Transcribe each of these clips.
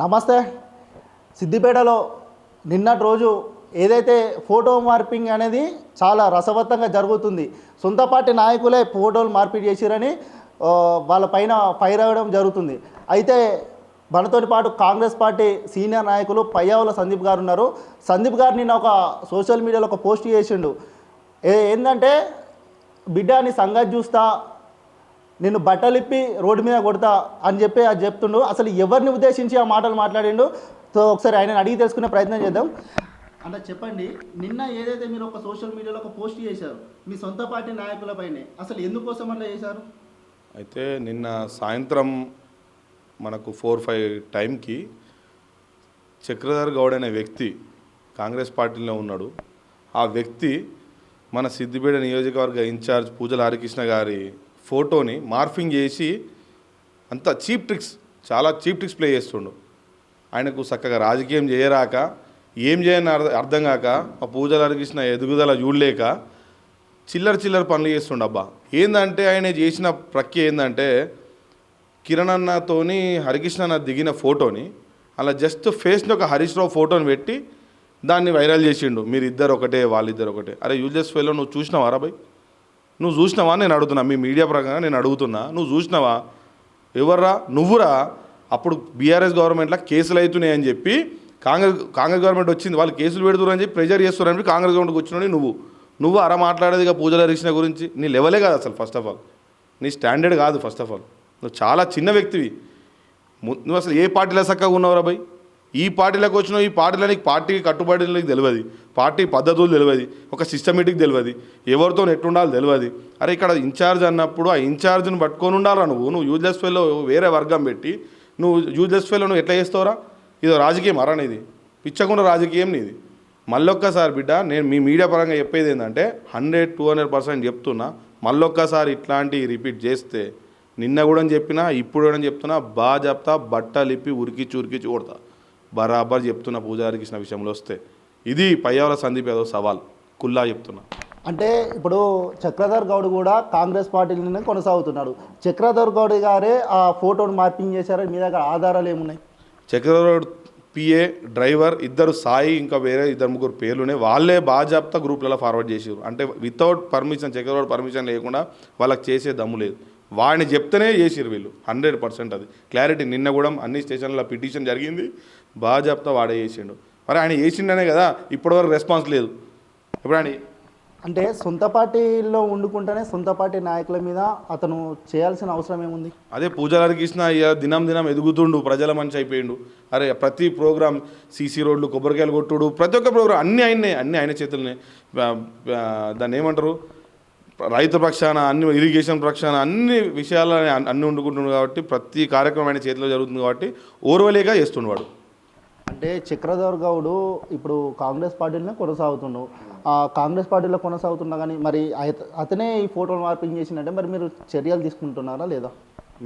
నమస్తే. సిద్దిపేటలో నిన్నటి రోజు ఏదైతే ఫోటో మార్పింగ్ అనేది చాలా రసవత్తంగా జరుగుతుంది సొంత పార్టీ నాయకులే ఫోటోలు మార్పిడి చేసిరని వాళ్ళ పైన ఫైర్ అవ్వడం జరుగుతుంది. అయితే మనతోటి పాటు కాంగ్రెస్ పార్టీ సీనియర్ నాయకులు పయ్యావుల సందీప్ గారు ఉన్నారు. సందీప్ గారు నిన్న ఒక సోషల్ మీడియాలో ఒక పోస్ట్ చేసిండు. ఏ ఏంటంటే బిడ్డ నీ సంగతి చూస్తా నిన్ను బట్టలిప్పి రోడ్డు మీద కొడతా అని చెప్పి అది చెప్తుండు. అసలు ఎవరిని ఉద్దేశించి ఆ మాటలు మాట్లాడిండు? సో ఒకసారి ఆయన అడిగి తెలుసుకునే ప్రయత్నం చేద్దాం. అంటే చెప్పండి నిన్న ఏదైతే మీరు ఒక సోషల్ మీడియాలో ఒక పోస్ట్ చేశారు మీ సొంత పార్టీ నాయకులపైనే అసలు ఎందుకోసం అట్లా చేశారు? అయితే నిన్న సాయంత్రం మనకు ఫోర్ ఫైవ్ టైంకి చక్రధర్ గౌడ్ అనే వ్యక్తి కాంగ్రెస్ పార్టీలో ఉన్నాడు. ఆ వ్యక్తి మన సిద్దిపేట నియోజకవర్గ ఇన్ఛార్జ్ పూజల హరికృష్ణ గారి ఫోటోని మార్ఫింగ్ చేసి అంత చీప్ ట్రిక్స్ చాలా చీప్ ట్రిక్స్ ప్లే చేస్తుండు. ఆయనకు చక్కగా రాజకీయం చేయరాక ఏం చేయని అర్థం కాక ఆ పూజలు హరికృష్ణ ఎదుగుదల చూడలేక చిల్లర చిల్లర పనులు చేస్తుండబ్బా ఏందంటే ఆయన చేసిన ప్రక్రియ ఏంటంటే కిరణ్ అన్నతోని హరికృష్ణ అన్న దిగిన ఫోటోని అలా జస్ట్ ఫేస్ని ఒక హరీష్ రావు ఫోటోని పెట్టి దాన్ని వైరల్ చేసిండు. మీరు ఇద్దరు ఒకటే వాళ్ళిద్దరు ఒకటే అరే యూజెస్ ఫెలో నువ్వు చూసినావారా భయ్ నువ్వు చూసినావా? నేను అడుగుతున్నా. మీ మీడియా ప్రకారం నేను అడుగుతున్నా. నువ్వు చూసినావా? ఎవర్రా? నువ్వురా? అప్పుడు బీఆర్ఎస్ గవర్నమెంట్లో కేసులు అవుతున్నాయని చెప్పి కాంగ్రెస్ కాంగ్రెస్ గవర్నమెంట్ వచ్చింది. వాళ్ళు కేసులు పెడుతున్నారు అని చెప్పి ప్రెజర్ చేస్తున్నారని చెప్పి కాంగ్రెస్ గవర్నమెంట్కి వచ్చినోడి నువ్వు. నువ్వు అర మాట్లాడేది ఇక పూజల హరీష్ణ గురించి. నీ లెవలే కాదు అసలు ఫస్ట్ ఆఫ్ ఆల్ నీ స్టాండర్డ్ కాదు ఫస్ట్ ఆఫ్ ఆల్ నువ్వు చాలా చిన్న వ్యక్తివి. నువ్వు అసలు ఏ పార్టీలో చక్కగా ఉన్నావురా భయ్ ఈ పార్టీలకు వచ్చిన ఈ పార్టీలకి నీకు పార్టీకి కట్టుబడిలకు తెలియదు. పార్టీ పద్ధతులు తెలియదు. ఒక సిస్టమేటిక్ తెలియదు. ఎవరితో ఎట్టుండాలి తెలియదు. అరే ఇక్కడ ఇన్ఛార్జ్ అన్నప్పుడు ఆ ఇన్ఛార్జ్ని పట్టుకొని ఉండాలా నువ్వు. నువ్వు యూజ్లెస్ ఫెల్లో వేరే వర్గం పెట్టి. నువ్వు యూజ్లెస్ ఫెల్లో నువ్వు ఎట్లా చేస్తావురా? ఇదో రాజకీయం అరా నీది? పిచ్చకుండా రాజకీయం నీది. మళ్ళొక్కసారి బిడ్డ నేను మీ మీడియా పరంగా చెప్పేది ఏంటంటే హండ్రెడ్ టూ హండ్రెడ్ పర్సెంట్ చెప్తున్నా. మళ్ళొక్కసారి ఇట్లాంటి రిపీట్ చేస్తే నిన్న కూడా చెప్పినా ఇప్పుడు కూడా చెప్తున్నా బాగా చెప్తా బట్టలు ఉరికిచ్చి ఉరికిచ్చి కొడతా. బరాబర్ చెప్తున్నా పూజారి కృష్ణ విషయంలో వస్తే. ఇది పయ్యావల సందీప్ యాదవ్ సవాల్. కుల్లా చెప్తున్నా. అంటే ఇప్పుడు చక్రధర్ గౌడ్ కూడా కాంగ్రెస్ పార్టీలోనే కొనసాగుతున్నాడు. చక్రధర్ గౌడ్ గారే ఆ ఫోటోను మార్పింగ్ చేశారని మీ దగ్గర ఆధారాలు ఏమున్నాయి? చక్రవర్తి పిఏ డ్రైవర్ ఇద్దరు సాయి ఇంకా వేరే ఇద్దరు ముగ్గురు పేర్లునే వాళ్ళే బాజాప్తా గ్రూప్లలో ఫార్వర్డ్ చేసారు అంటే వితౌట్ పర్మిషన్ చక్రవర్తి పర్మిషన్ లేకుండా వాళ్ళకి చేసే దమ్ము లేదు. వాడిని చెప్తేనే చేసిరు వీళ్ళు. హండ్రెడ్ పర్సెంట్ అది. క్లారిటీ నిన్న కూడా అన్ని స్టేషన్ల పిటిషన్ జరిగింది. బాజాప్తా వాడే చేసిండు. మరి ఆయన చేసిండనే కదా ఇప్పటివరకు రెస్పాన్స్ లేదు. ఇప్పుడు ఆయన అంటే సొంత పార్టీలో వండుకుంటేనే సొంత పార్టీ నాయకుల మీద అతను చేయాల్సిన అవసరం ఏముంది? అదే పూజారి కృష్ణ ఇక దినం దినం ఎదుగుతుండు ప్రజల మనిషి అయిపోయిండు. అరే ప్రతి ప్రోగ్రామ్ సీసీ రోడ్లు కొబ్బరికాయలు కొట్టుడు ప్రతి ఒక్క ప్రోగ్రామ్ అన్నీ ఆయన్నే అన్నీ ఆయన చేతులనే. దాన్ని ఏమంటారు? రైతు పక్షాన అన్ని ఇరిగేషన్ పక్షాన అన్ని విషయాలు ఆయన అన్ని వండుకుంటుండు కాబట్టి ప్రతి కార్యక్రమం ఆయన చేతిలో జరుగుతుంది కాబట్టి ఓర్వలేక చేస్తుండు వాడు. అంటే చక్రధర్ గౌడ్ ఇప్పుడు కాంగ్రెస్ పార్టీలోనే కొనసాగుతుండు. ఆ కాంగ్రెస్ పార్టీలో కొనసాగుతున్నా కానీ మరి అతనే ఈ ఫోటోలు మార్పింగ్ చేసిందంటే మరి మీరు చర్యలు తీసుకుంటున్నారా లేదా?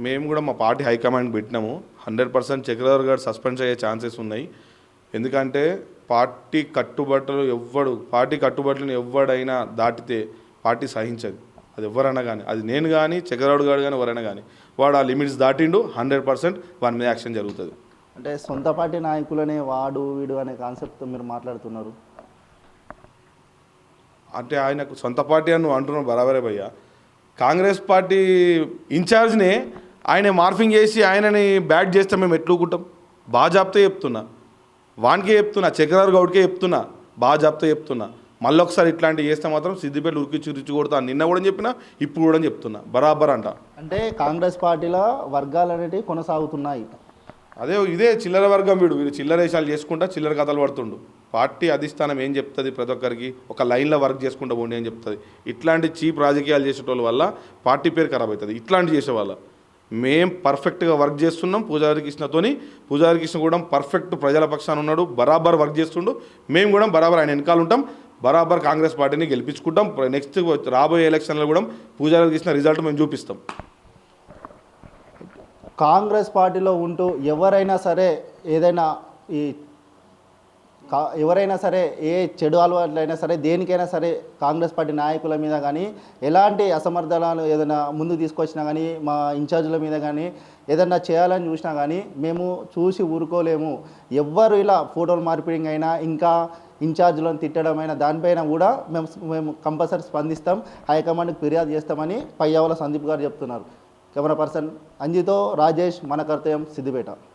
మేము కూడా మా పార్టీ హైకమాండ్ పెట్టినాము. Hundred percent Chakradhar garu suspend అయ్యే ఛాన్సెస్ ఉన్నాయి. ఎందుకంటే పార్టీ కట్టుబట్టలు ఎవ్వడు పార్టీ కట్టుబట్టలను ఎవడైనా దాటితే పార్టీ సహించదు. అది ఎవరైనా కానీ అది నేను కానీ చక్రధర్ గారు కానీ ఎవరైనా కానీ వాడు ఆ లిమిట్స్ దాటిండు హండ్రెడ్ పర్సెంట్ వాని మీద యాక్షన్ జరుగుతుంది. అంటే సొంత పార్టీ నాయకులనే వాడు వీడు అనే కాన్సెప్ట్తో మీరు మాట్లాడుతున్నారు. అంటే ఆయనకు సొంత పార్టీ అని నువ్వు అంటున్నావు బరాబరే భయ్య. కాంగ్రెస్ పార్టీ ఇన్ఛార్జ్నే ఆయన మార్ఫింగ్ చేసి ఆయనని బ్యాట్ చేస్తే మేము ఎట్లుకుంటాం బాగా చెప్తే చెప్తున్నా. వానికే చెప్తున్నా చక్రధర్ గౌడ్కే చెప్తున్నా బాగా చెప్తే చెప్తున్నా. మళ్ళీ ఒకసారి ఇట్లాంటివి చేస్తే మాత్రం సిద్దిపేట ఉరికి చురిచి కొడతా నిన్న కూడా చెప్పినా ఇప్పుడు కూడా చెప్తున్నా. బరాబర్ అంట. అంటే కాంగ్రెస్ పార్టీలో వర్గాలు అనేటివి కొనసాగుతున్నాయి. అదే ఇదే చిల్లర వర్గం వీడు. వీడు చిల్లరేషాలు చేసుకుంటా చిల్లర కథలు పడుతుండు. పార్టీ అధిష్టానం ఏం చెప్తుంది ప్రతి ఒక్కరికి? ఒక లైన్లో వర్క్ చేసుకుంటా పోండి అని చెప్తుంది. ఇట్లాంటి చీప్ రాజకీయాలు చేసేటోళ్ళ వల్ల పార్టీ పేరు ఖరాబ్ అవుతుంది ఇట్లాంటి చేసే వాళ్ళ మేం పర్ఫెక్ట్గా వర్క్ చేస్తున్నాం పూజారి కృష్ణతోని. పూజారి కృష్ణ కూడా పర్ఫెక్ట్ ప్రజల పక్షాన ఉన్నాడు. బరాబర్ వర్క్ చేస్తుండు. మేము కూడా బరాబర్ ఆయన వెనకాల ఉంటాం. బరాబర్ కాంగ్రెస్ పార్టీని గెలిపించుకుంటాం. నెక్స్ట్ రాబోయే ఎలక్షన్లో కూడా పూజారి కృష్ణ రిజల్ట్ మేము చూపిస్తాం. కాంగ్రెస్ పార్టీలో ఉంటూ ఎవరైనా సరే ఏదైనా ఈ కా ఎవరైనా సరే ఏ చెడు అలవాట్లైనా సరే దేనికైనా సరే కాంగ్రెస్ పార్టీ నాయకుల మీద కానీ ఎలాంటి అసమర్థనాలు ఏదైనా ముందు తీసుకొచ్చినా కానీ మా ఇన్ఛార్జీల మీద కానీ ఏదైనా చేయాలని చూసినా కానీ మేము చూసి ఊరుకోలేము. ఎవ్వరు ఇలా ఫోటోలు మార్పిడింగ్ అయినా ఇంకా ఇన్ఛార్జీలను తిట్టడం అయినా దానిపైన కూడా మేము మేము కంపల్సరీ స్పందిస్తాం. హైకమాండ్కి ఫిర్యాదు చేస్తామని పయ్యావల సందీప్ గారు చెప్తున్నారు. కెమెరా పర్సన్ అంజితో రాజేష్ మన కర్తవ్యం సిద్దిపేట.